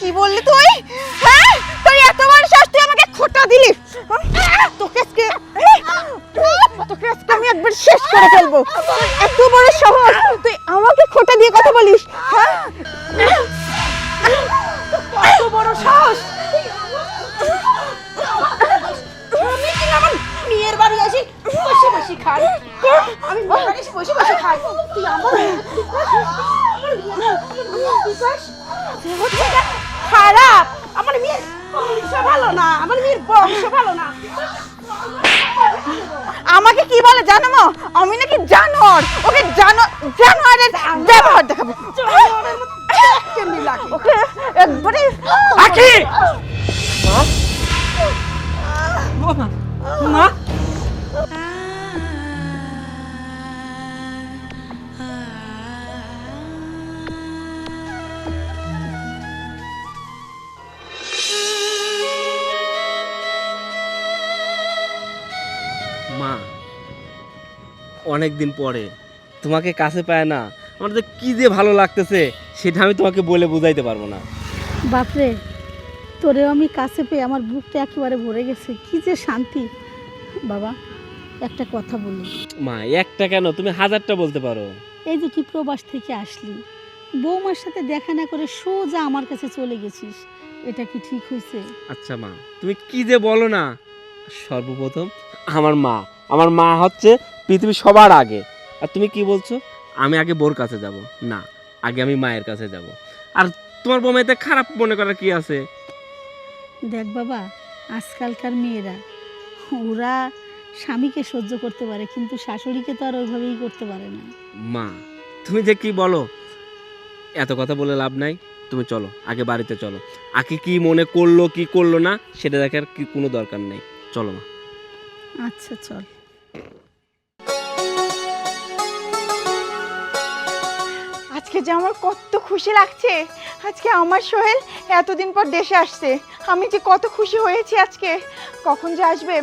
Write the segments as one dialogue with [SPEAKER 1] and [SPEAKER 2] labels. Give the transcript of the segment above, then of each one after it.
[SPEAKER 1] কি বললি তুই হ্যাঁ তুই এত বড় সাহস তুই আমাকে খোটা দিলি হ্যাঁ? তোকে আজকে তোকে আমি একবার শেষ করে ফেলব এত বড় সাহস তুই আমাকে খোটা দিয়ে কথা বলিস হ্যাঁ এত বড় সাহস
[SPEAKER 2] আমি বসে বসে খাই তুই আমার আমার খারাপ। আমার মেয়ের বংশ ভালো না। আমার মেয়ের বংশ ভালো না।
[SPEAKER 1] আমাকে কি বলে জানো মা? আমি নাকি জানোয়ার। ওকে জানো জানোয়ারের ব্যবহার দেখাবো। ওকে একবারে
[SPEAKER 3] আখি! মা মা অনেক দিন পরে। তোমাকে কাছে পায় না। আমার তো কি যে ভালো লাগতেছে সেটা আমি তোমাকে বলে বুঝাইতে পারব না।
[SPEAKER 4] বাপরে তোরেও আমি কাছে পেয়ে আমার বুকটা একেবারে ভরে গেছে। কি যে শান্তি। বাবা একটা কথা বলি।
[SPEAKER 3] মা একটা কেন? তুমি হাজারটা বলতে পারো।
[SPEAKER 4] এই যে তুই প্রবাস থেকে আসলি বৌমার সাথে দেখা না করে সোজা আমার কাছে চলে গেছিস এটা কি ঠিক হয়েছে
[SPEAKER 3] আচ্ছা মা তুমি কি যে বলো না। সর্বপ্রথম আমার মা আমার মা হচ্ছে পৃথিবীর সবার আগে। আর তুমি কি বলছো? আমি আগে বোর কাছে যাব। না আগে আমি মায়ের কাছে যাব। আর তোমার বোমাইতে খারাপ মনে করার কি আছে?
[SPEAKER 4] দেখ বাবা আজকালকার মেয়েরা ওরা স্বামীকে সহ্য করতে পারে কিন্তু শাশুড়িকে তো আর ওইভাবেই করতে পারে না।
[SPEAKER 3] মা তুমি যে কি বলো? এত কথা বলে লাভ নাই। তুমি চলো আগে বাড়িতে চলো। আগে কি মনে করল কি করল না সেটা দেখার কি কোনো দরকার নেই। চলো মা।
[SPEAKER 4] আচ্ছা চল।
[SPEAKER 1] যে আমার কত খুশি লাগছে। আজকে আমার সোহেল এতদিন পর দেশে আসছে। আমি যে কত খুশি হয়েছি আজকে। কখন যে আসবে?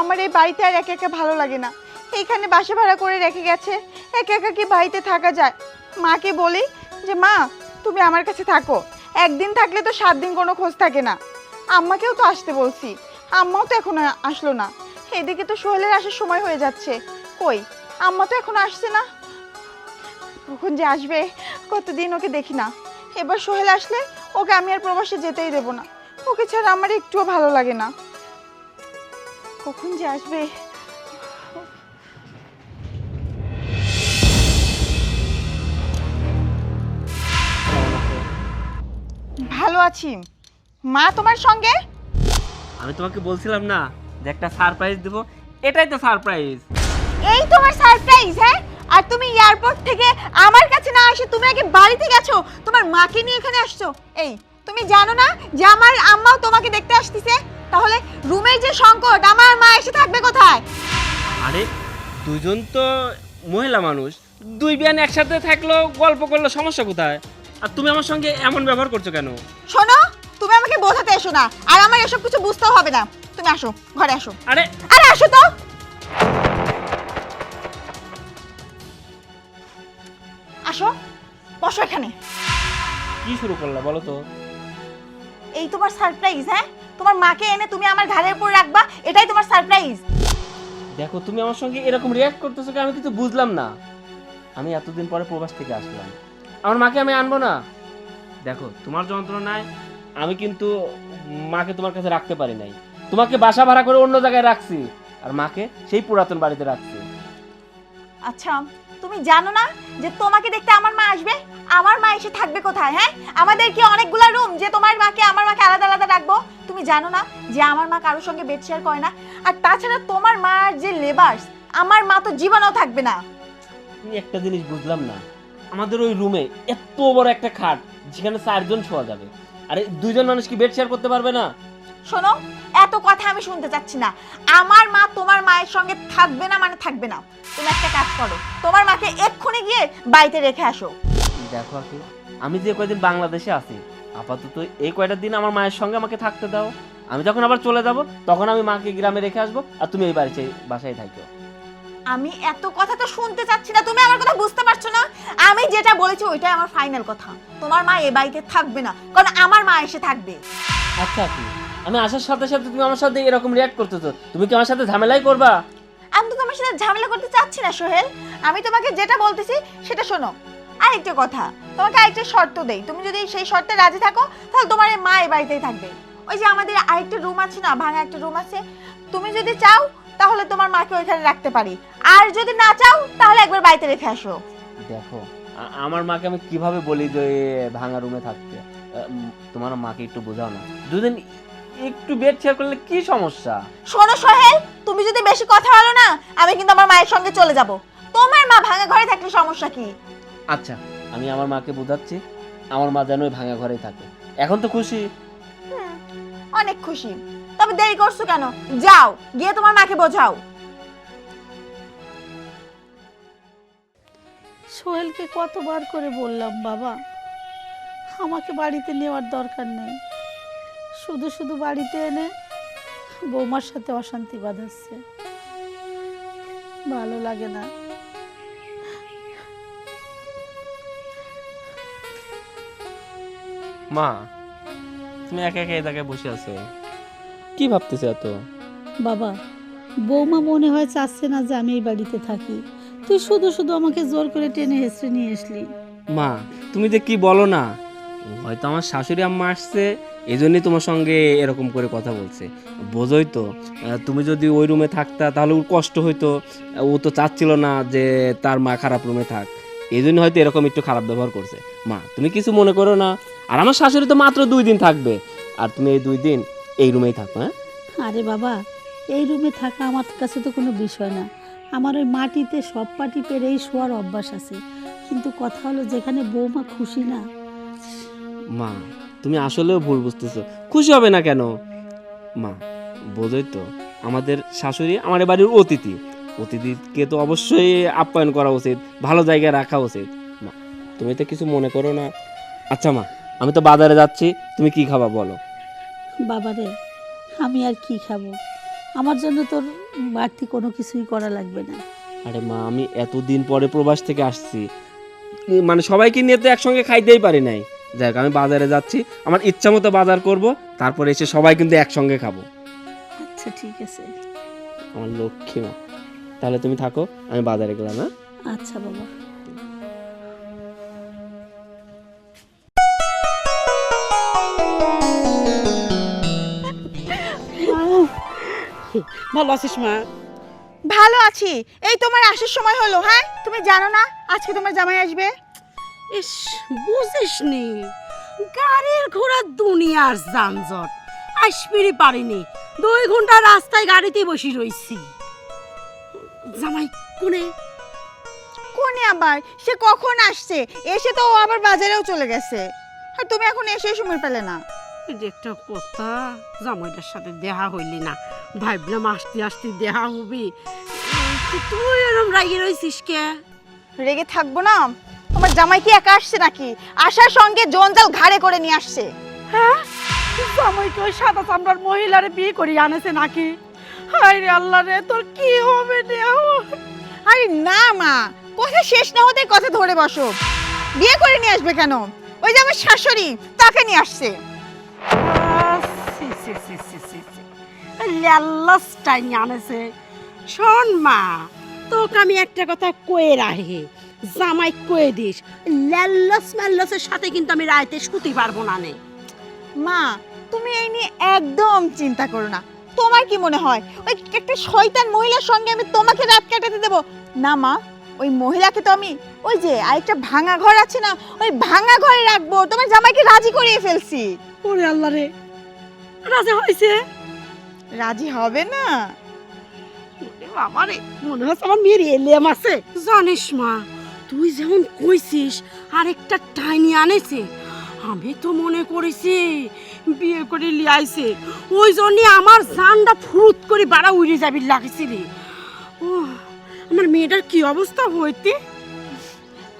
[SPEAKER 1] আমার এই বাড়িতে আর একা একা ভালো লাগে না। এইখানে বাসা ভাড়া করে রেখে গেছে। একা একা কি বাড়িতে থাকা যায়? মাকে বলি যে, মা, তুমি আমার কাছে থাকো। একদিন থাকলে তো সাত দিন কোনো খোঁজ থাকে না। আম্মাকেও তো আসতে বলছি। আম্মাও তো এখনও আসলো না। এদিকে তো সোহেলের আসার সময় হয়ে যাচ্ছে। কই? আম্মা তো এখনও আসছে না। কখন যে আসবে কতদিন ওকে দেখি না। এবার সোহেল আসলে ওকে আমি আর প্রবাসে যেতেই দেবো না। ওকে ছাড়া আমার একটুও ভালো লাগে না। কখন যে আসবে? ভালো আছি। মা তোমার সঙ্গে?
[SPEAKER 3] আমি তোমাকে বলছিলাম না যে একটা সারপ্রাইজ দেবো। এটাই তো সারপ্রাইজ।
[SPEAKER 1] এই তোমার সারপ্রাইজ হ্যাঁ? আর তুমি এয়ারপোর্ট থেকে আমার কাছে না এসে তুমি আগে বাড়িতে গেছো? তোমার মাকে নিয়ে এখানে আসছো? এই তুমি জানো না যে আমার আম্মাও তোমাকে দেখতে আসতেছে? তাহলে রুমের যে সংকট আমার মা এসে থাকবে কোথায়?
[SPEAKER 3] আরে দুজন তো মহিলা মানুষ। দুই বিয়ান একসাথে থাকল গল্প করল সমস্যা কোথায়? আর তুমি আমার সঙ্গে এমন ব্যবহার করছ কেন?
[SPEAKER 1] শোনো তুমি আমাকে বোঝাতে এসো না। আর আমার এসব কিছু বুঝতেও হবে না। তুমি আসো ঘরে আসো।
[SPEAKER 3] আরে!
[SPEAKER 1] আরে আসো তো! আসো বসো এখানে।
[SPEAKER 3] কি শুরু করলা বলো তো?
[SPEAKER 1] এই তোমার সারপ্রাইজ হ্যাঁ? তোমার মাকে এনে তুমি আমার ঘাড়ের উপর রাখবা এটাই তোমার সারপ্রাইজ
[SPEAKER 3] দেখো তুমি আমার সঙ্গে এরকম রিয়াক্ট করতেছো কি আমি কিছু বুঝলাম না। আমি এতদিন পরে প্রবাস থেকে আসলাম। আমার মাকে আমি আনব না। দেখো তোমার যন্ত্রণায় আমি কিন্তু মাকে তোমার কাছে রাখতে পারি নাই। তোমাকে বাসা ভাড়া করে অন্য জায়গায় রাখছি আর মাকে সেই পুরাতন বাড়িতে রাখছি।
[SPEAKER 1] আচ্ছা তুমি জানো না যে তোমাকে দেখতে আমার মা আসবে? আমার মা এসে থাকবে কোথায় হ্যাঁ? আমাদের কি অনেকগুলা রুম যে তোমার মাকে, আমার মাকে আলাদা আলাদা রাখব। তুমি জানো না যে আমার মা কারোর সঙ্গে বেড শেয়ার করে না। আর তাছাড়া তোমার মার যে লেবার্স আমার মা তো জীবনেও থাকবে না।
[SPEAKER 3] আমি একটা জিনিস বুঝলাম না। আমাদের ওই রুমে এত বড় একটা খাট, যেখানে চারজন শোয়া যাবে। আরে দুইজন মানুষ কি বেড শেয়ার করতে পারবে না?
[SPEAKER 1] শোনো এত কথা আমি শুনতে চাচ্ছি না। আমার মা তোমার মায়ের সঙ্গে থাকবে না মানে থাকবে না। তুমি একটা কাজ করো তোমার মাকে এক্ষুনি গিয়ে বাড়িতে রেখে আসো।
[SPEAKER 3] দেখো আর কি আমি যে কয়দিন বাংলাদেশে আছি আপাতত এই কয়টা দিন আমার মায়ের সঙ্গে আমাকে থাকতে দাও। আমি যখন আবার চলে যাব তখন আমি মাকে গ্রামে রেখে আসব আর তুমি এই বাড়িতে বাসায় থাকো
[SPEAKER 1] আমি এত কথা তো শুনতে চাচ্ছি না তুমি আমার কথা বুঝতে পারছ না? আমি যেটা বলেছি ওইটাই আমার ফাইনাল কথা। তোমার মা এ বাড়িতে থাকবে না কারণ আমার মা এসে থাকবে।
[SPEAKER 3] আচ্ছা আপু আমি আসার সাথে সাথে তুমি আমার সাথে এরকম রিয়াক্ট করতেছো। তুমি কি আমার সাথে ঝামেলাই করবা?
[SPEAKER 1] আমি তো তোমার সাথে ঝামেলা করতে চাচ্ছি না সোহেল। আমি তোমাকে যেটা বলতেছি সেটা শোনো। আরেকটা কথা তোমাকে আরেকটা শর্ত দেই। তুমি যদি সেই শর্তে রাজি থাকো তাহলে তোমার এই মা এই বাড়িতেই থাকবে। ওই যে আমাদের আরেকটা রুম আছে না ভাঙা একটা রুম আছে। তুমি যদি চাও তাহলে তোমার মাকে ওইখানে রাখতে পারি। আর যদি না চাও তাহলে একবার বাড়িতে রেখে আসো।
[SPEAKER 3] দেখো আমার মাকে আমি কীভাবে বলি যে ভাঙা রুমে থাকতে? তোমার মাকে একটু বোঝাও না। দুদিন একটু বেড শেয়ার করলে কি সমস্যা?
[SPEAKER 1] শোনো সোহেল তুমি যদি বেশি কথা বলো না আমি কিন্তু আমার মায়ের সঙ্গে চলে যাব। তোমার মা ভাঙা ঘরে থাকলে সমস্যা কি?
[SPEAKER 3] আচ্ছা আমি আমার মাকে বোঝাচ্ছি আমার মা যেন ওই ভাঙা ঘরেই থাকে। এখন তো খুশি?
[SPEAKER 1] হুম, অনেক খুশি। তবে দেরি করছ কেন? যাও গিয়ে তোমার মাকে বোঝাও।
[SPEAKER 4] সোহেলকে কতবার করে বললাম বাবা? আমাকে বাড়িতে নেওয়ার দরকার নেই। শুধু শুধু বাড়িতে এনে বৌমার সাথে অশান্তি বাঁধাচ্ছে। ভালো লাগে না।
[SPEAKER 3] মা তুমি একা একা জায়গায় বসে আছো? কি ভাবতেছো এত?
[SPEAKER 4] বাবা বৌমা মনে হয় চাচ্ছে না যে আমি এই বাড়িতে থাকি। তুই শুধু শুধু আমাকে জোর করে টেনে হেসড়ে নিয়ে আসলি।
[SPEAKER 3] মা তুমি যে কি বলো না? হয়তো আমার শাশুড়ি আম্মা আসছে এই জন্যই তোমার সঙ্গে এরকম করে কথা বলছে। বোঝোই তো তুমি যদি ওই রুমে থাকতা তাহলে ওর কষ্ট হইতো। ও তো চাচ্ছিল না যে তার মা খারাপ রুমে থাক। এই জন্য হয়তো এরকম একটু খারাপ ব্যবহার করছে। মা তুমি কিছু মনে করো না। আর আমার শাশুড়ি তো মাত্র দুই দিন থাকবে। আর তুমি এই দুই দিন এই রুমেই থাকো হ্যাঁ?
[SPEAKER 4] আরে বাবা এই রুমে থাকা আমার কাছে তো কোনো বিষয় না। আমার ওই মাটিতে সব পাটি পেরেই শোয়ার অভ্যাস আছে। কিন্তু কথা হলো যেখানে বৌমা খুশি না।
[SPEAKER 3] মা তুমি আসলেও ভুল বুঝতেছো। খুশি হবে না কেন? মা বোঝোই তো আমাদের শাশুড়ি আমার বাড়ির অতিথি। অতিথিকে তো অবশ্যই আপ্যায়ন করা উচিত ভালো জায়গায় রাখা উচিত। মা তুমি তো কিছু মনে করো না। আচ্ছা মা আমি তো বাজারে যাচ্ছি তুমি কি খাবা বলো?
[SPEAKER 4] বাবারে আমি আর কি খাব? আমার জন্য তোর বাড়তি কোনো কিছুই করা লাগবে না।
[SPEAKER 3] আরে মা আমি এতদিন পরে প্রবাস থেকে আসছি। মানে সবাইকে নিয়ে তো একসঙ্গে খাইতেই পারি নাই। যাই হোক, আমি বাজারে যাচ্ছি আমার ইচ্ছা মতো বাজার করব তারপরে এসে সবাই কিন্তু একসঙ্গে খাব।
[SPEAKER 4] আচ্ছা ঠিক আছে।
[SPEAKER 3] আমার লক্ষ্মী মা। তাহলে তুমি থাকো আমি বাজারে গেলাম হ্যাঁ?
[SPEAKER 4] আচ্ছা বাবা।
[SPEAKER 2] ভালো আছিস মা?
[SPEAKER 1] ভালো আছি। এই তোমার আসার সময় হলো হ্যাঁ? তুমি জানো না? আজকে তোমার জামাই আসবে?
[SPEAKER 2] ইস বুঝিস নি গাড়ির ঘোড়া দুনিয়ার যানজট। আসবিরই পারিনি। দুই ঘণ্টা রাস্তায় গাড়িতে বসে রইছি। জামাই কোনে?
[SPEAKER 1] কোনে আবার? সে কখন আসছে? এসে তো ও আবার বাজারেও চলে গেছে। আর তুমি এখন এসে সময় পেলে না।
[SPEAKER 2] এটা একটা কথা জামাইটার সাথে দেখা হইলি না। ভাবলাম আসতে আসতে দেখা হবি। তুই এরম রাগি রইছিস কে?
[SPEAKER 1] রেগে থাকব না? তোমার জামাই কি একা আসছে নাকি? আসার সঙ্গে জঞ্জাল ঘাড়ে করে নিয়ে আসছে।
[SPEAKER 2] হ্যাঁ? জামাই তো ওই সাদা চামড়ার মহিলারে বিয়ে করে আনেছে নাকি? হায় রে আল্লাহ রে তোর কি হবে রে?
[SPEAKER 1] আরে না মা। কথা শেষ না হতে কথা ধরে বসো। বিয়ে করে নিয়ে আসবে কেন? ওই যে আমার শাশুড়ি তাকে নিয়ে আসছে।
[SPEAKER 2] ল্যাল্লাসটাই আনেছে। শোন মা তোকে আমি একটা কথা কয়ে রাখি। জামাই কয়ে দিস ল্যাল্লাস ম্যাল্লাসের সাথে কিন্তু আমি রাইতে শুতে পারব না নে।
[SPEAKER 1] মা তুমি এই নিয়ে একদম চিন্তা করো না। তোমার কি মনে হয়? ওই একটা শয়তান মহিলার সঙ্গে আমি তোমাকে রাত কাটাতে দেব? না মা ওই মহিলাকে তো আমি ওই যে আরেকটা ভাঙা ঘর আছে না ওই ভাঙা ঘরে রাখব। তোমার জামাইকে রাজি করিয়ে ফেলছি।
[SPEAKER 2] ওরে আল্লাহ রে রাজা হয়েছে?
[SPEAKER 1] রাজি হবে না।
[SPEAKER 2] ওরে বাবা রে মনে হচ্ছে আমার মেয়ের এলেম আছে। জানিস মা তুই যেমন কইছিস আরেকটা টাইনি আনেছে। আমি তো মনে করেছি বিয়ে করে লিয়াইছে ওই জন্যে আমার জানটা ফুরুত করে বাড়া উড়ে যাবি লাগছিল ও আমার মেয়েটার কি অবস্থা হইতে?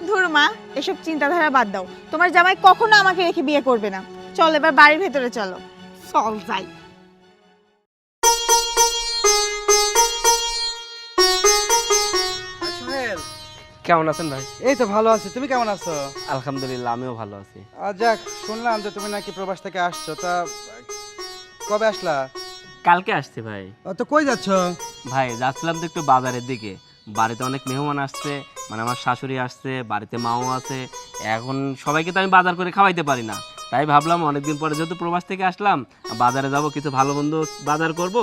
[SPEAKER 1] ধরো মা এসব চিন্তাধারা বাদ দাও। তোমার জামাই কখনো আমাকে রেখে বিয়ে করবে না। চল এবার বাড়ির ভেতরে চলো।
[SPEAKER 2] চল যাই।
[SPEAKER 3] কেমন আছেন ভাই?
[SPEAKER 5] এই তো ভালো আছি। তুমি কেমন আছো?
[SPEAKER 3] আলহামদুলিল্লাহ আমিও ভালো আছি।
[SPEAKER 5] আর যাক শুনলাম যে তুমি নাকি প্রবাস থেকে আসছো। তা কবে আসলা?
[SPEAKER 3] কালকে আসছি ভাই।
[SPEAKER 5] ও, তো কই যাচ্ছ?
[SPEAKER 3] ভাই যাচ্ছিলাম তো একটু বাজারের দিকে। বাড়িতে অনেক মেহমান আসছে মানে আমার শাশুড়ি আসছে বাড়িতে মাও আছে। এখন সবাইকে তো আমি বাজার করে খাওয়াইতে পারি না। তাই ভাবলাম অনেকদিন পরে যেহেতু প্রবাস থেকে আসলাম বাজারে যাব কিছু ভালো বন্ধু বাজার করব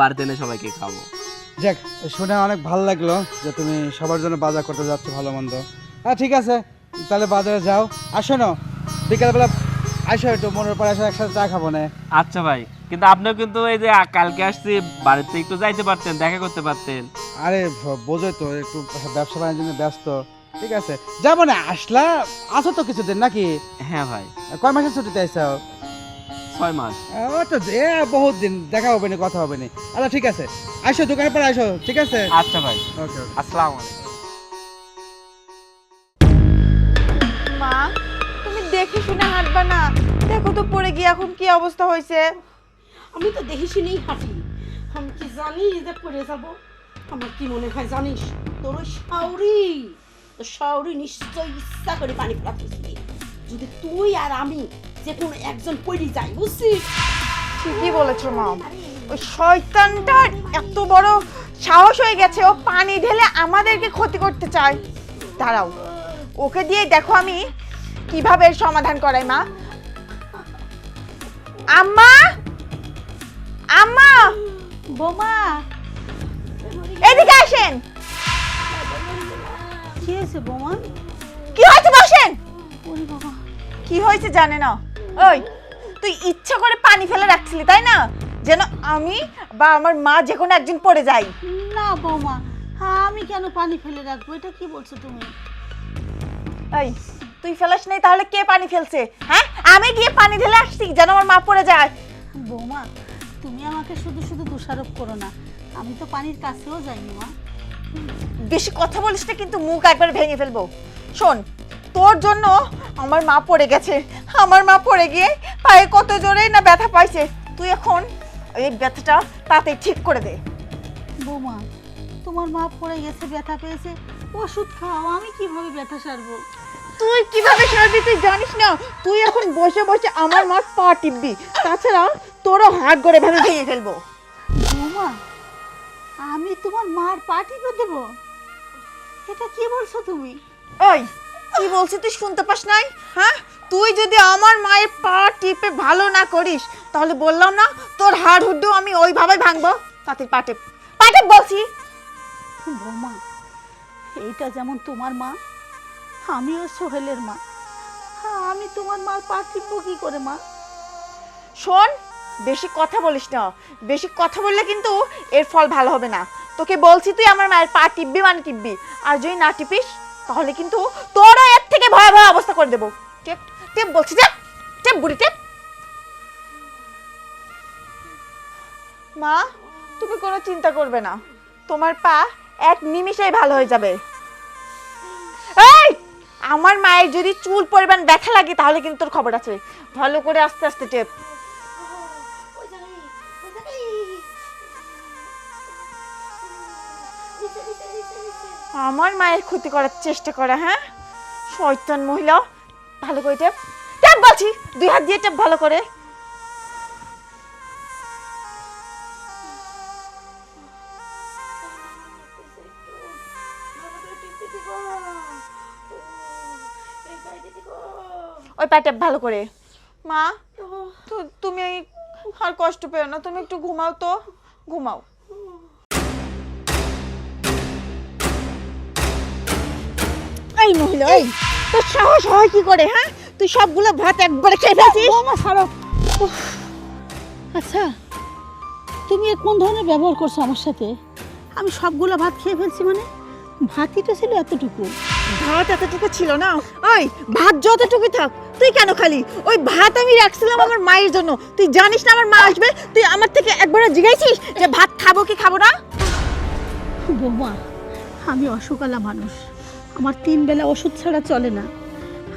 [SPEAKER 3] বাড়িতে এনে সবাইকে খাব
[SPEAKER 5] যাক শুনে অনেক ভালো লাগল যে তুমি সবার জন্য বাজার করতে যাচ্ছ ভালো মন্দ। হ্যাঁ ঠিক আছে তাহলে বাজারে যাও। আসো না বিকালবেলা আসো একটু মনের পর আসো একসাথে চা খাব না।
[SPEAKER 3] আচ্ছা ভাই কিন্তু আপনিও কিন্তু এই যে কালকে আসছি বাড়িতে একটু যাইতে পারতেন দেখা করতে পারতেন।
[SPEAKER 5] আরে বোঝোই তো একটু ব্যবসা বাণিজ্য নিয়ে ব্যস্ত। ঠিক আছে যাব না আসলা আসো তো কিছুদিন নাকি?
[SPEAKER 3] হ্যাঁ ভাই।
[SPEAKER 5] কয় মাসের ছুটিতে আইসাও
[SPEAKER 3] ছয় মাস।
[SPEAKER 5] ও তো এ বহুত দিন দেখা হবে না কথা হবে না। আচ্ছা ঠিক আছে। আসো দোকানের পর আসো ঠিক আছে?
[SPEAKER 3] আচ্ছা ভাই।
[SPEAKER 5] ওকে
[SPEAKER 3] আসসালামু আলাইকুম।
[SPEAKER 1] মা তুমি দেখে শুনে হাঁটবা না। দেখো তো পড়ে গিয়ে এখন কি অবস্থা হয়েছে।
[SPEAKER 2] আমি তো দেখি শুনেই হাঁটি। আমি কি জানি যে পড়ে যাব? আমার কি মনে হয় জানিস? তোর ওই শাউরি। তোর শাউরি নিশ্চয়ই ইচ্ছা করে পানি ফেলাতেছি যদি তুই আর আমি যে কোনো একজন পড়ে যাই বুঝছিস?
[SPEAKER 1] ঠিকই বলেছ মা। ওই শয়তানটার এত বড় সাহস হয়ে গেছে ও পানি ঢেলে আমাদেরকে ক্ষতি করতে চায়। দাঁড়াও ওকে দিয়ে দেখো আমি কীভাবে সমাধান করাই মা। আম্মা! আম্মা!
[SPEAKER 4] বৌমা!
[SPEAKER 1] এদিকে আসেন।
[SPEAKER 4] কি হয়েছে বৌমা?
[SPEAKER 1] কি হয়েছে বসেন। কি হয়েছে জানে না ওই তুই ইচ্ছা করে পানি ফেলে রাখছিলি তাই না? যেন আমি বা আমার মা যে কোনো একজন পড়ে যাই
[SPEAKER 4] না বৌমা আমি কেন পানি ফেলে রাখব? এটা কি বলছো তুমি?
[SPEAKER 1] এই তুই ফেলাস নাই তাহলে কে পানি ফেলছে? হ্যাঁ? আমি গিয়ে পানি ঢেলে আসছি যেন আমার মা পড়ে যায়।
[SPEAKER 4] বৌমা তুমি আমাকে শুধু শুধু দোষারোপ করো না। আমি তো পানির কাছেও যাইনি মা।
[SPEAKER 1] বেশি কথা বলিস না কিন্তু মুখ একবার ভেঙে ফেলব। শোন তোর জন্য আমার মা পড়ে গেছে। আমার মা পড়ে গিয়ে পায়ে কত জোরেই না ব্যথা পাইছে। তুই এখন এই ব্যথাটা তাতে ঠিক করে দে।
[SPEAKER 4] বৌমা তোমার মা পড়ে গেছে ব্যথা পেয়েছে। ওষুধ খাও আমি কীভাবে ব্যথা সারবো?
[SPEAKER 1] তুই কীভাবে সারবি তুই জানিস না? তুই এখন বসে বসে আমার মার পা টিপবি। তাছাড়া তোরও হাত গড়ে ভেবে ভেঙে ফেলব।
[SPEAKER 4] বৌমা আমি তোমার মার পা টিপে দেবো? এটা কি বলছো তুমি?
[SPEAKER 1] ওই কি বলছিস তুই শুনতে পাস নাই? হ্যাঁ? তুই যদি আমার মায়ের পা টিপে ভালো না করিস তাহলে বললাম না তোর হাড় হুড্ডু আমি ওইভাবে ভাঙবো। তাতে পা টিপ পা টিপ বলছি।
[SPEAKER 4] বৌমা এইটা যেমন তোমার মা আমিও সোহেলের মা। আমি তোমার মার পা টিপবো কি করে মা?
[SPEAKER 1] শোন বেশি কথা বলিস না। বেশি কথা বললে কিন্তু এর ফল ভালো হবে না। তোকে বলছি তুই আমার মায়ের পা টিপবি মানে টিপবি। আর যদি না টিপিস তাহলে কিন্তু তোরও এর থেকে ভয়াবহ অবস্থা করে দেবো। টেপ টেপ বলছি যে টেপ বুড়ি টেপ। মা তুমি কোনো চিন্তা করবে না। তোমার পা এক নিমিষেই ভালো হয়ে যাবে। এই আমার মায়ের যদি চুল পরিমাণ ব্যথা লাগে তাহলে কিন্তু তোর খবর আছে। ভালো করে আস্তে আস্তে টেপ। আমার মায়ের ক্ষতি করার চেষ্টা করে হ্যাঁ? শয়তান মহিলা ভালো করে টেপ টেপ বলছি, দুই হাত দিয়ে টেপ ভালো করে। ওই পা টেপ ভালো করে। মা তুমি আর কষ্ট পেও না, তুমি একটু ঘুমাও তো। ঘুমাও। এই মহিলা এই তোর সাহস হয় কি করে হ্যাঁ? তুই সবগুলো ভাত একবারে খেয়ে ফেলছিস?
[SPEAKER 4] বৌমা ছাড়ো। আচ্ছা তুমি এ কোন ধরনের ব্যবহার করছ আমার সাথে? আমি সবগুলো ভাত খেয়ে ফেলছি মানে? ভাতই তো ছিল এতটুকু।
[SPEAKER 1] ভাত এতটুকু ছিল না? ওই ভাত যতটুকু থাক তুই কেন খালি? ওই ভাত আমি রাখছিলাম আমার মায়ের জন্য। তুই জানিস না আমার মা আসবে? তুই আমার থেকে একবারও জিজ্ঞাসিস যে ভাত খাব কি খাব না?
[SPEAKER 4] বৌমা আমি অসুকালা মানুষ। আমার তিন বেলা ওষুধ ছাড়া চলে না।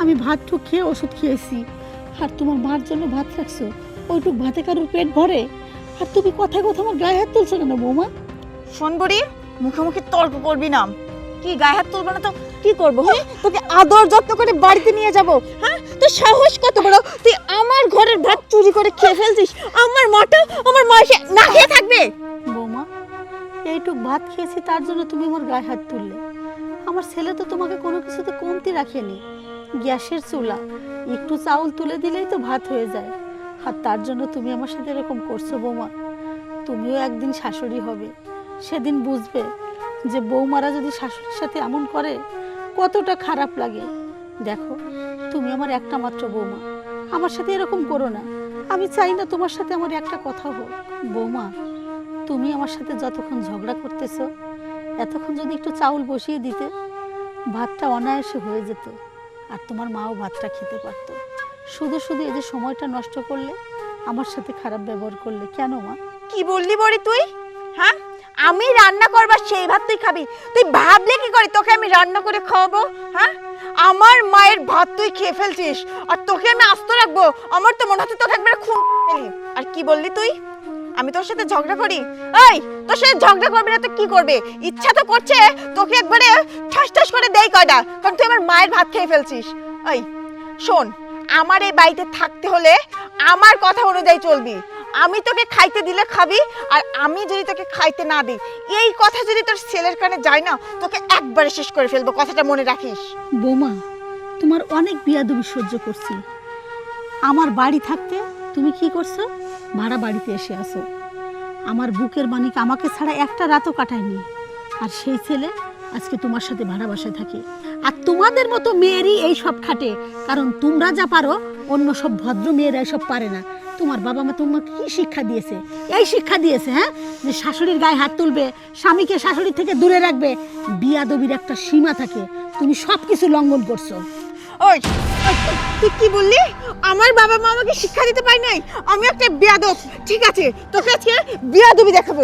[SPEAKER 4] আমি ভাত ঠুক খেয়ে ওষুধ খেয়েছি। আর তোমার মার জন্য ভাত রাখছো? ওইটুক ভাতে কারোর পেট ভরে? আর তুমি কথা কথা আমার গায়ে হাত তুলছো কেন বৌমা?
[SPEAKER 1] শোন বুড়ি মুখে মুখে তর্ক করবি না। কি গায়ে হাত তুলবো না তো? কি করব হ্যাঁ? তোকে আদর যত্ন করে বাড়িতে নিয়ে যাব। হ্যাঁ? তোর সাহস কত বড়? তুই আমার ঘরের ভাত চুরি করে খেয়ে ফেলছিস। আমার মাটা আমার মা না খেয়ে থাকবে।
[SPEAKER 4] বৌমা এইটুক ভাত খেয়েছি তার জন্য তুমি আমার গায়ে হাত তুললে। আমার ছেলে তো তোমাকে কোনো কিছুতে কমতি রাখেনি। গ্যাসের চুলা, একটু চাউল তুলে দিলেই তো ভাত হয়ে যায়। আর তার জন্য তুমি আমার সাথে এরকম করছ বৌমা। তুমিও একদিন শাশুড়ি হবে। সেদিন বুঝবে যে বৌমারা যদি শাশুড়ির সাথে এমন করে, কতটা খারাপ লাগে। দেখো, তুমি আমার একটা মাত্র বৌমা। আমার সাথে এরকম করো না। আমি চাই না তোমার সাথে আমার একটা কথা হোক। বৌমা, তুমি আমার সাথে যতক্ষণ ঝগড়া করতেছো এতক্ষণ যদি একটু চাউল বসিয়ে দিতে, ভাতটা অনায়াসে হয়ে যেত আর তোমার মাও ভাতটা খেতে পারতো। শুধু শুধু এই যে সময়টা নষ্ট করলে, আমার সাথে খারাপ ব্যবহার করলে কেন মা?
[SPEAKER 1] কি বললি বড়ি তুই? হ্যাঁ? আমি রান্না করবার সেই ভাত তুই খাবি। তুই ভাবলে কি করে তোকে আমি রান্না করে খাওয়াবো? হ্যাঁ? আমার মায়ের ভাত তুই খেয়ে ফেলছিস, আর তোকে আমি আস্ত রাখব। আমার তো মনে হচ্ছে তোকে একবার খুন আর কি বললি তুই? আমি তোর সাথে ঝগড়া করি? এই, তোর সাথে ঝগড়া করবি না তো কি করবে? ইচ্ছা তো করছে, তোকে একবারে ঠাস ঠাস করে দেই কয়টা, কারণ তুই আমার মায়ের ভাত খেয়ে ফেলছিস। এই, শোন, আমার এই বাড়িতে থাকতে হলে আমার কথা অনুযায়ী চলবি। আমি তোকে খাইতে দিলে খাবি, আর আমি যদি তোকে খাইতে না দিই, এই কথা যদি তোর ছেলের কানে যায় না, তোকে একবারে শেষ করে ফেলব, কথাটা মনে রাখিস।
[SPEAKER 4] বৌমা, তোমার অনেক বিয়াদবি সহ্য করছি। আমার বাড়ি থাকতে তুমি কি করছ? ভাড়া বাড়িতে এসে আসো আমার বুকের মানিক আমাকে ছাড়া একটা রাতও কাটায়নি। আর সেই ছেলে আজকে তোমার সাথে ভাড়া বাসায় থাকে। আর তোমাদের মতো মেয়েরই এই সব খাটে। কারণ তোমরা যা পারো অন্য সব ভদ্র মেয়েরা সব পারে না। তোমার বাবা মা তোমাকে কি শিক্ষা দিয়েছে? এই শিক্ষা দিয়েছে হ্যাঁ? যে শাশুড়ির গায়ে হাত তুলবে স্বামীকে শাশুড়ি থেকে দূরে রাখবে। বিয়াদবির একটা সীমা থাকে। তুমি সব কিছু লঙ্ঘন করছ।
[SPEAKER 1] ওই, তুই কি বললি? আমার বাবা মা আমাকে শিক্ষা দিতে পারি নাই? আমি একটা বেয়াদব। ঠিক আছে, তোকে আজকে বেয়াদবি দেখাবো।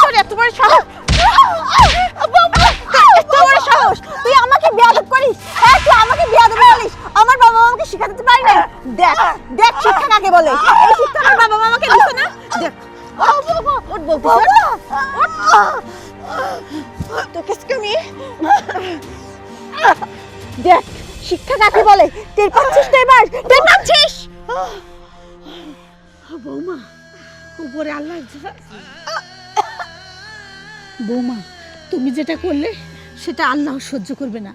[SPEAKER 1] তোর বড় সাহস। বড় সাহস। তুই আমাকে বেয়াদব করিস? হ্যাঁ তুই আমাকে বেয়াদব বলিস। আমার বাবা মা আমাকে শিক্ষা দিতে পারি নাই? দেখ দেখ শিক্ষা কাকে বলে। আমার বাবা মা আমাকে দিছে না? দেখ শিক্ষা কাকে বলে? টের পাচ্ছিস তো এবার? টের পাচ্ছিস?
[SPEAKER 4] বৌমা উপরে আল্লাহ বৌমা তুমি যেটা করলে সেটা আল্লাহ সহ্য করবে না।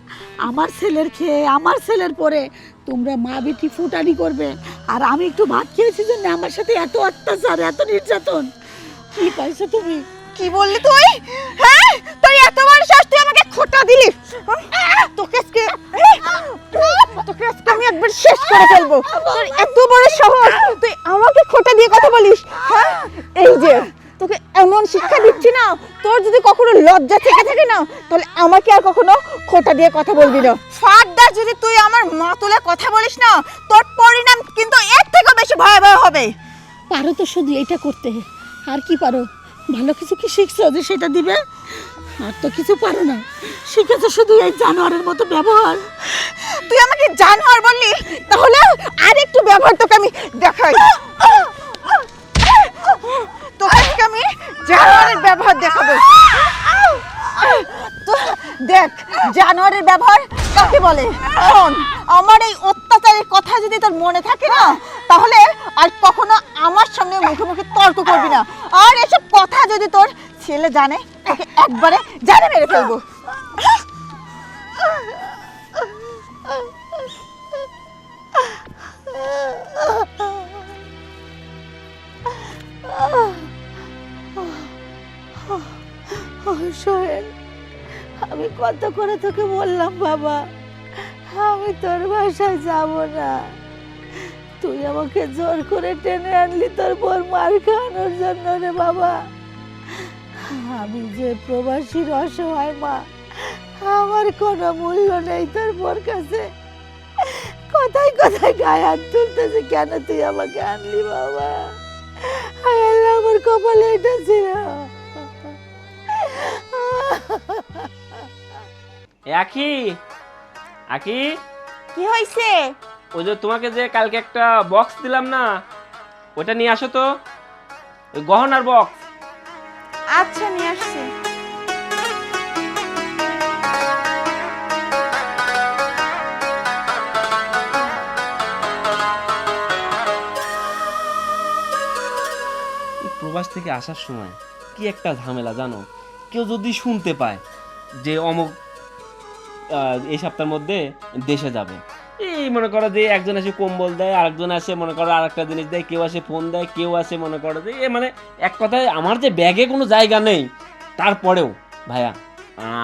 [SPEAKER 4] আমার ছেলের খেয়ে আমার ছেলের পরে তোমরা মা বেটি ফুটানি করবে। আর আমি একটু ভাত খেয়েছি জন্য আমার সাথে এত অত্যাচার এত নির্যাতন। কি পাইছো তুমি?
[SPEAKER 1] কি বললি তুই? হ্যাঁ? তুই এত বড় সাহস তুই আমাকে খোটা দিলি? তোকে আজকে তোকে আজকে আমি একবার শেষ করে ফেলব। তোর এত বড় সাহস, তুই আমাকে খোটা দিয়ে কথা বলিস? হ্যাঁ? এই যে, তোকে এমন শিক্ষা দিচ্ছি না, তোর যদি কখনো লজ্জা থেকে থাকে না, তাহলে আমাকে আর কখনো খোটা দিয়ে কথা বলবি না। ফারদার যদি তুই আমার মা তুলে কথা বলিস না, তোর পরিণাম কিন্তু এর থেকেও বেশি ভয়াবহ হবে।
[SPEAKER 4] পারো তো শুধু এটা করতে, আর কি পারো? ভালো কিছু কি শিখছো যে সেটা দিবে? আর তো কিছু পারো না। শিখেছো শুধু এই জানোয়ারের মতো ব্যবহার।
[SPEAKER 1] তুই আমাকে জানোয়ার বললি? তাহলে আর একটু ব্যবহার তোকে আমি দেখাই। তোকে আমি জানোয়ারের ব্যবহার দেখাবো। দেখ, জানোয়ারের ব্যবহার কাকে বলে? শোন, আমার এই অত্যাচারের কথা যদি তোর মনে থাকে না, তাহলে আর কখনো আমার সঙ্গে মুখে মুখে তর্ক করবি না। আর এসব কথা যদি তোর ছেলে জানে, তোকে একবারে জানে মেরে ফেলব।
[SPEAKER 4] ও সোহেল আমি কত করে তোকে বললাম বাবা, আমি তোর বাসায় যাব না। তুই আমাকে জোর করে টেনে আনলি তোর বোর মার খাওয়ানোর জন্য রে বাবা। আমি যে প্রবাসীর অসহায় মা, আমার কোনো মূল্য নেই তোর বোর কাছে। কোথায় কোথায় গায়ে হাত তুলতেছে, কেন তুই আমাকে আনলি বাবা? আমার কপালে এটা ছিল।
[SPEAKER 3] এ আখি
[SPEAKER 1] কি হয়েছে
[SPEAKER 3] ওই যে তোমাকে যে কালকে একটা বক্স দিলাম না ওটা নিয়ে আসো তো। ওই গহনার বক্স
[SPEAKER 1] আচ্ছা নিয়ে আসছি।
[SPEAKER 3] প্রবাস থেকে আসার সময় কি একটা ঝামেলা জানো? কেউ যদি শুনতে পায় যে অমুক এই সপ্তাহের মধ্যে দেশে যাবে, এই মনে করো যে একজন আসে কম্বল দেয়, আরেকজন আসে মনে করো আর একটা জিনিস দেয়, কেউ আসে ফোন দেয়, কেউ আসে মনে করো যে, এ মানে এক কথায় আমার যে ব্যাগে কোনো জায়গা নেই, তারপরেও, ভাইয়া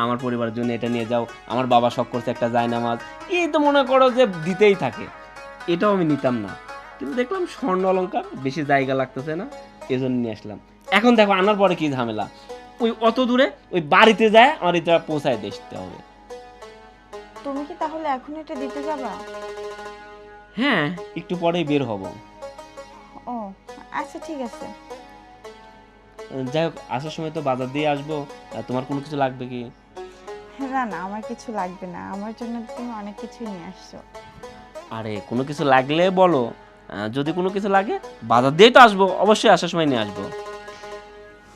[SPEAKER 3] আমার পরিবারের জন্য এটা নিয়ে যাও, আমার বাবা শখ করছে একটা যায় জায়নামাজ। এই তো মনে করো যে দিতেই থাকে। এটাও আমি নিতাম না। কিন্তু দেখলাম স্বর্ণ অলঙ্কার বেশি জায়গা লাগতেছে না, এজন্য নিয়ে আসলাম। এখন দেখো, আনার পরে কি ঝামেলা? ওই অত দূরে ওই বাড়িতে যায় আমার এটা পৌঁছায় দেখতে হবে।
[SPEAKER 1] তুমি কি তাহলে এখন এটা দিতে যাবা?
[SPEAKER 3] হ্যাঁ একটু পরেই বের হব।
[SPEAKER 1] ও আচ্ছা ঠিক আছে।
[SPEAKER 3] যাই হোক আসার সময় তো বাজার দিয়ে আসব। আর তোমার কোনো কিছু লাগবে কি?
[SPEAKER 1] না না আমার কিছু লাগবে না। আমার জন্য তুমি অনেক কিছু নিয়ে আসছো।
[SPEAKER 3] আরে কোনো কিছু লাগলে বলো। যদি কোনো কিছু লাগে বাজার দিয়েই তো আসব। অবশ্যই আসার সময় নিয়ে আসব।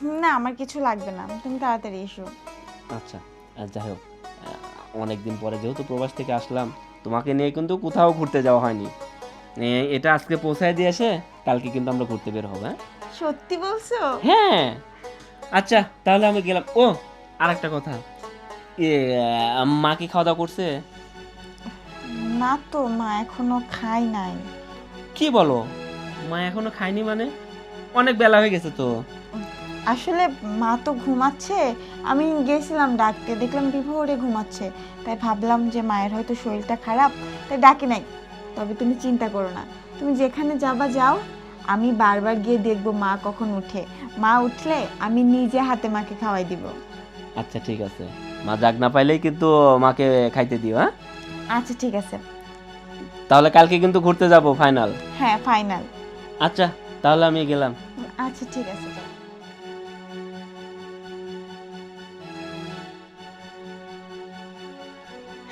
[SPEAKER 1] না আমার কিছু লাগবে না। তুমি তাড়াতাড়ি এসো।
[SPEAKER 3] আচ্ছা আর যাই হোক। অনেক দিন পরে যেহেতু প্রবাস থেকে আসলাম তোমাকে নিয়ে কিন্তু কোথাও ঘুরতে যাওয়া হয়নি। এ, এটা আজকে পৌঁছায় দিয়ে এসে কালকে কিন্তু আমরা ঘুরতে বের হব হ্যাঁ?
[SPEAKER 1] সত্যি বলছো?
[SPEAKER 3] হ্যাঁ। আচ্ছা তাহলে আমি গেলাম। ও আর একটা কথা। এ আহ, মা কি খাওয়া দাওয়া করছে?
[SPEAKER 1] না তো মা এখনও খাই নাই।
[SPEAKER 3] কি বলো? মা এখনও খায়নি মানে? অনেক বেলা হয়ে গেছে তো।
[SPEAKER 1] আসলে মা তো ঘুমাচ্ছে আমি গেছিলাম ডাকতে দেখলাম বিভোরে ঘুমাচ্ছে। তাই ভাবলাম যে মায়ের হয়তো শরীরটা খারাপ তাই ডাকি নাই। তবে তুমি চিন্তা করো না তুমি যেখানে যাবা যাও আমি বারবার গিয়ে দেখব মা কখন উঠে। মা উঠলে আমি নিজে হাতে মাকে খাওয়াই দিব।
[SPEAKER 3] আচ্ছা ঠিক আছে। মা জাগ না পাইলেই কিন্তু মাকে খাইতে দিও হ্যাঁ?
[SPEAKER 1] আচ্ছা ঠিক আছে।
[SPEAKER 3] তাহলে কালকে কিন্তু ঘুরতে যাব ফাইনাল।
[SPEAKER 1] হ্যাঁ ফাইনাল।
[SPEAKER 3] আচ্ছা তাহলে আমি গেলাম।
[SPEAKER 1] আচ্ছা ঠিক আছে।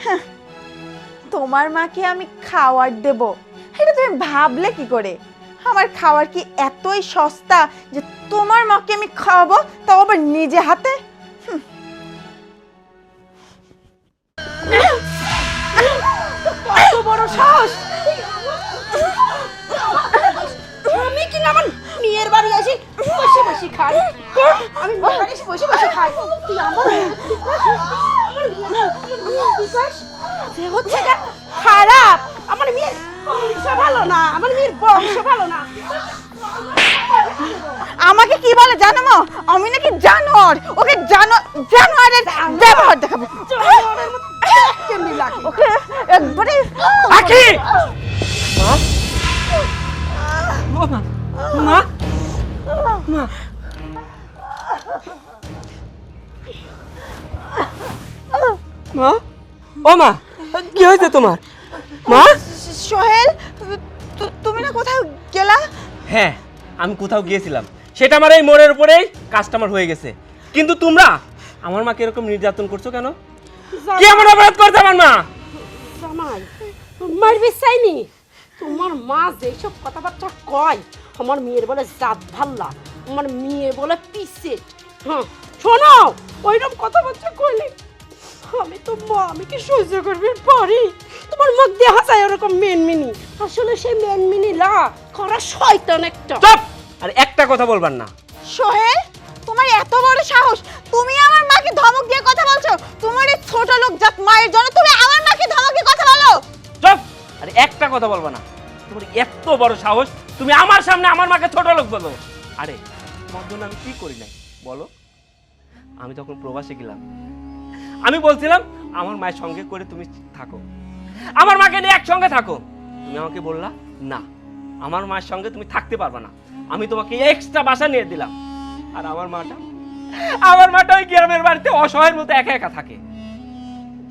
[SPEAKER 1] হাহ, তোমার মাকে আমি খাওয়ার দেব। এটা তুমি ভাবলে কি করে? আমার খাওয়ার কি এতই সস্তা যে তোমার মাকে আমি খাওয়াবো তাও আবার নিজে হাতে।
[SPEAKER 2] কত বড় সাহস! আমি কি না আমার মেয়ের বাড়ি আসি? বসে বসে খাই। আমি মেয়ের বাড়ি এসে বসে বসে খাই। তুই আমার আমার মেয়ের বিশ্বাস যে হচ্ছে? খারাপ। আমার মেয়ের বংশ ভালো না। আমার মেয়ের বংশ ভালো না।
[SPEAKER 1] আমাকে কি বলে জানো মা? আমি নাকি জানোয়ার। ওকে জানো জানোয়ারের ব্যবহার দেখাবো। ওকে একবারে
[SPEAKER 3] আখি! মা। মা?
[SPEAKER 6] ও মা কি হয়েছে তোমার? মা?
[SPEAKER 1] সোহেল তু- তুমি না কোথাও গেলা?
[SPEAKER 6] হ্যাঁ আমি কোথাও গিয়েছিলাম। সেটা আমার এই মোড়ের উপরেই কাস্টমার হয়ে গেছে। কিন্তু তোমরা আমার মাকে এরকম নির্যাতন করছ কেন? কি এমন অপরাধ করছে আমার মা?
[SPEAKER 2] জামাই মারবি চাইনি তোমার মা যেসব কথাবার্তা কয় আমার মেয়ের বলে জাত ভাল্লা আমার মেয়ে বলে পিসে হ্যাঁ শোনো ওইরকম কথাবার্তা কইলে আমি তো মা আমি কি সহ্য করবি পারি? তোমার মুখ দিয়ে হাসায় ওরকম মেনমিনি। আসলে সেই মেনমিনি লা খরা শয়তান একটা।
[SPEAKER 6] চুপ! আর একটা কথা বলবার না।
[SPEAKER 1] সোহেল তোমার এত বড় সাহস তুমি আমার মাকে ধমক দিয়ে কথা বলছো? তোমার এই ছোট লোক জাত মায়ের জন্য তুমি আমার মাকে ধমক দিয়ে কথা বলো।
[SPEAKER 6] চুপ! আর একটা কথা বলব না। তোমার এত বড় সাহস তুমি আমার সামনে আমার মাকে ছোট লোক বলো। আরে তোমার জন্য আমি কি করি নাই? বলো। আমি তখন প্রবাসে গেলাম। আমি বলছিলাম, আমার মায়ের সঙ্গে করে তুমি থাকো। আমার মাকে নিয়ে একসঙ্গে থাকো। তুমি আমাকে বললা, না, আমার মায়ের সঙ্গে তুমি থাকতে পারবে না। আমি তোমাকে এক্সট্রা বাসা নিয়ে দিলাম। আর আমার মাটা? আমার মাটা ওই গ্রামের বাড়িতে অসহায়ের মতো একা একা থাকে।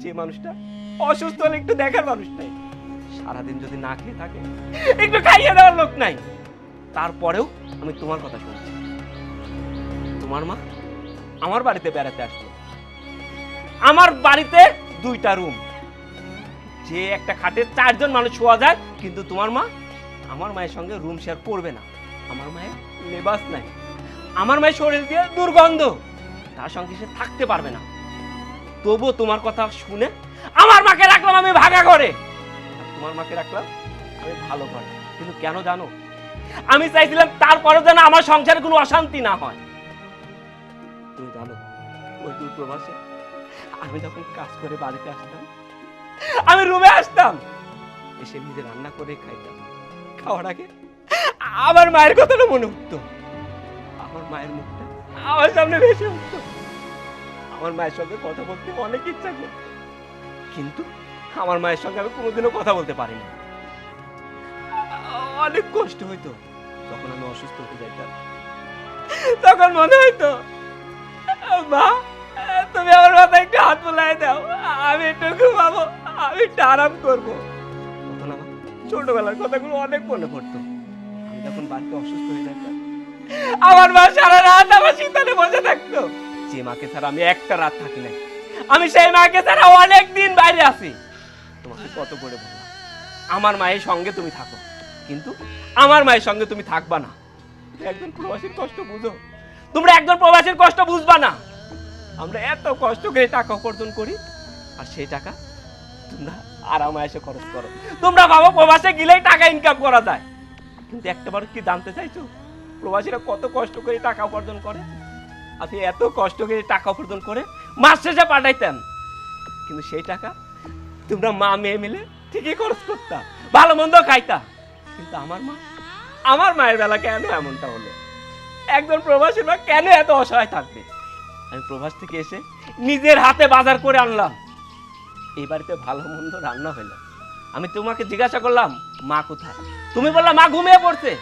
[SPEAKER 6] যে মানুষটা অসুস্থ হলে একটু দেখার মানুষ নাই। সারাদিন যদি না খেয়ে থাকে, একটু খাইয়ে দেওয়ার লোক নাই। তারপরেও আমি তোমার কথা শুনছি। তোমার মা আমার বাড়িতে বেড়াতে আসলো। আমার বাড়িতে দুইটা রুম যে একটা খাটে চারজন মানুষ শোয়া যায়, কিন্তু তোমার মা, আমার মায়ের সঙ্গে রুম শেয়ার করবে না। আমার মায়ের লেবাস নাই। আমার মায়ের শরীর দিয়ে দুর্গন্ধ। তার সঙ্গে সে থাকতে পারবে না। তবুও তোমার কথা শুনে আমার মাকে রাখলাম আমি ভাগা করে তোমার মাকে রাখলাম আমি ভালো করে কিন্তু কেন জানো?
[SPEAKER 3] আমি চাইছিলাম তারপরে যেন আমার সংসারে কোনো অশান্তি না হয়। তুমি জানো, ওই দূর প্রবাসে আমি যখন কাজ করে বাড়িতে আসতাম, আমি রুমে আসতাম, এসে নিজে রান্না করে খাইতাম। খাওয়ার আগে আমার মায়ের কথাটা মনে উঠতো। আমার মায়ের মুখটা আমার সামনে ভেসে উঠতো। আমার মায়ের সঙ্গে কথা বলতে অনেক ইচ্ছা করত। কিন্তু আমার মায়ের সঙ্গে আমি কোনোদিনও কথা বলতে পারিনি। অনেক কষ্ট হইতো। যখন আমি অসুস্থ হতে যাইতাম, তখন মনে হইতো, মা তুমি আমার মাথায় একটু হাত বোলাই দাও। আমি একটু ঘুমাবো আমি একটু আরাম করব। তখন আমার ছোটবেলার কথাগুলো অনেক মনে পড়তো। আমি যখন বাড়িতে অসুস্থ হয়ে যেতাম আমার মা সারা রাত আমার শীতলে বসে থাকতো। যে মাকে ছাড়া আমি একটা রাত থাকি নাই। আমি সেই মাকে ছাড়া অনেক দিন বাইরে আছি। তোমাকে কত করে বললাম? আমার মায়ের সঙ্গে তুমি থাকো। কিন্তু আমার মায়ের সঙ্গে তুমি থাকবা না। একজন প্রবাসীর কষ্ট বুঝো। তোমরা একজন প্রবাসীর কষ্ট বুঝবা না। আমরা এত কষ্ট করে টাকা উপার্জন করি, আর সেই টাকা তোমরা আরামে এসে খরচ করো। তোমরা ভাবো প্রবাসে গেলেই টাকা ইনকাম করা যায়। কিন্তু একটা একটাবার কি জানতে চাইছো? প্রবাসীরা কত কষ্ট করে টাকা উপার্জন করে? আপনি এত কষ্ট করে টাকা উপার্জন করে মাস শেষে পাঠাইতেন। কিন্তু সেই টাকা তোমরা মা মেয়ে মিলে ঠিকই খরচ করতা, ভালো মন্দ খাইতা। কিন্তু আমার মা, আমার মায়ের বেলা কেন এমনটা হলো? একজন প্রবাসী মা কেন এত অসহায় থাকবে? আমি প্রবাস থেকে এসে নিজের হাতে বাজার করে আনলাম। এই বাড়িতে ভালো মন্দ রান্না হলো। আমি তোমাকে জিজ্ঞাসা করলাম, মা কোথায়? তুমি বললা, মা ঘুমিয়ে পড়ছে।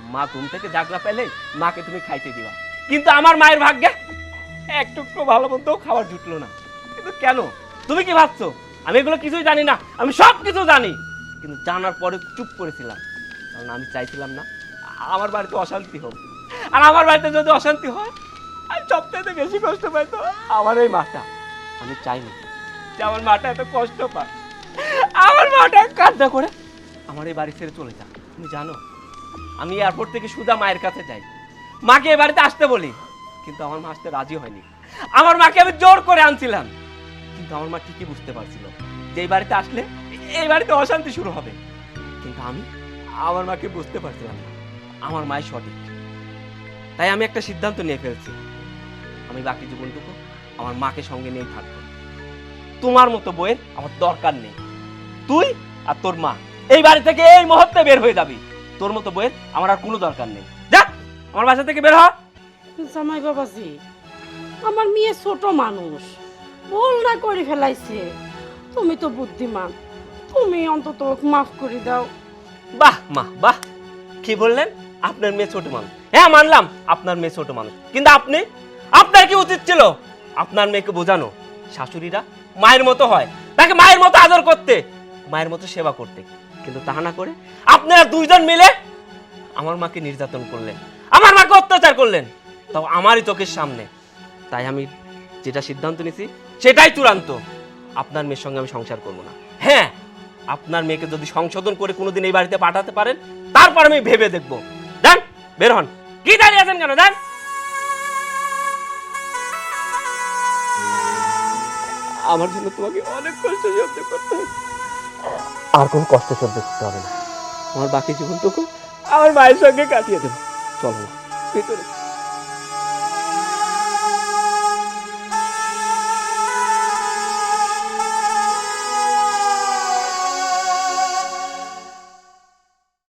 [SPEAKER 3] মা ঘুম থেকে জাগলা পেলে মাকে তুমি খাইতে দিবা। কিন্তু আমার মায়ের ভাগ্যে একটু ভালো মন্দ খাবার জুটলো না। কিন্তু কেন? তুমি কি ভাবছ? আমি এগুলো কিছুই জানি না। আমি সব কিছু জানি। কিন্তু জানার পরে চুপ করেছিলাম। কারণ আমি চাইছিলাম না, আমার বাড়িতে অশান্তি হোক। আর আমার বাড়িতে যদি অশান্তি হয় আর সবথেকে বেশি কষ্ট পাইতো আমার এই মাটা আমি চাইনি যে আমার মাটা এত কষ্ট পায় আমার মাটা কান্না করে আমার এই বাড়ি ছেড়ে চলে যায় তুমি জানো, আমি এয়ারপোর্ট থেকে সুদা মায়ের কাছে যাই। মাকে এ বাড়িতে আসতে বলি, কিন্তু আমার মা আসতে রাজি হয়নি। আমার মাকে আমি জোর করে আনছিলাম, কিন্তু আমার মা ঠিকই বুঝতে পারছিল যে এই বাড়িতে আসলে এই বাড়িতে অশান্তি শুরু হবে। কিন্তু আমি আমার মাকে বুঝতে পারছিলাম না। আমার মায়ের সঠিক। তাই আমি একটা সিদ্ধান্ত নিয়ে ফেলছি। আমি বাকি জীবনটুকু আমার মাকে সঙ্গে নিয়েই থাকব। তোমার মতো বইয়ের আমার দরকার নেই। তুই আর তোর মা। এই বাড়ি থেকে এই মুহূর্তে বের হয়ে যাবি। তোর মতো বইয়ের আমার আর কোনো দরকার নেই। যা আমার বাসা থেকে বের হ।
[SPEAKER 2] জামাই বাবাজি আমার মেয়ে ছোট মানুষ। ভুল না করে ফেলাইছে। তুমি তো বুদ্ধিমান। তুমি অন্তত মাফ করে দাও।
[SPEAKER 3] বাহ মা বাহ। কি বললেন? আপনার মেয়ে ছোট মানুষ। হ্যাঁ মানলাম আপনার মেয়ে ছোট মানুষ। কিন্তু আপনি আপনার মেয়েকে বোঝানো। শাশুড়িরা মায়ের মতো হয়। তাকে মায়ের মতো আদর করতে। মায়ের মতো সেবা করতে। কিন্তু তাহা না করে আপনারা দুইজন মিলে আমার মাকে নির্যাতন করলেন। আমার মাকে অত্যাচার করলেন। তাও আমারই চোখের সামনে। তাই আমি যেটা সিদ্ধান্ত নিয়েছি সেটাই চূড়ান্ত। আপনার মেয়ের সঙ্গে আমি সংসার করব না। হ্যাঁ আপনার মেয়েকে যদি সংশোধন করে কোনোদিন এই বাড়িতে পাঠাতে পারেন, তারপর আমি ভেবে দেখব। যান, বের হন। কি দাঁড়িয়ে আছেন কেন? যান। আমার জন্য তোমাকে অনেক কষ্ট সহ্য করতে হবে। আর কোন কষ্ট সহ্য করতে হবে না। আমার বাকি জীবনটুকু আমার মায়ের সঙ্গে কাটিয়ে দেবো। চলো ভিতরে ভেতরে।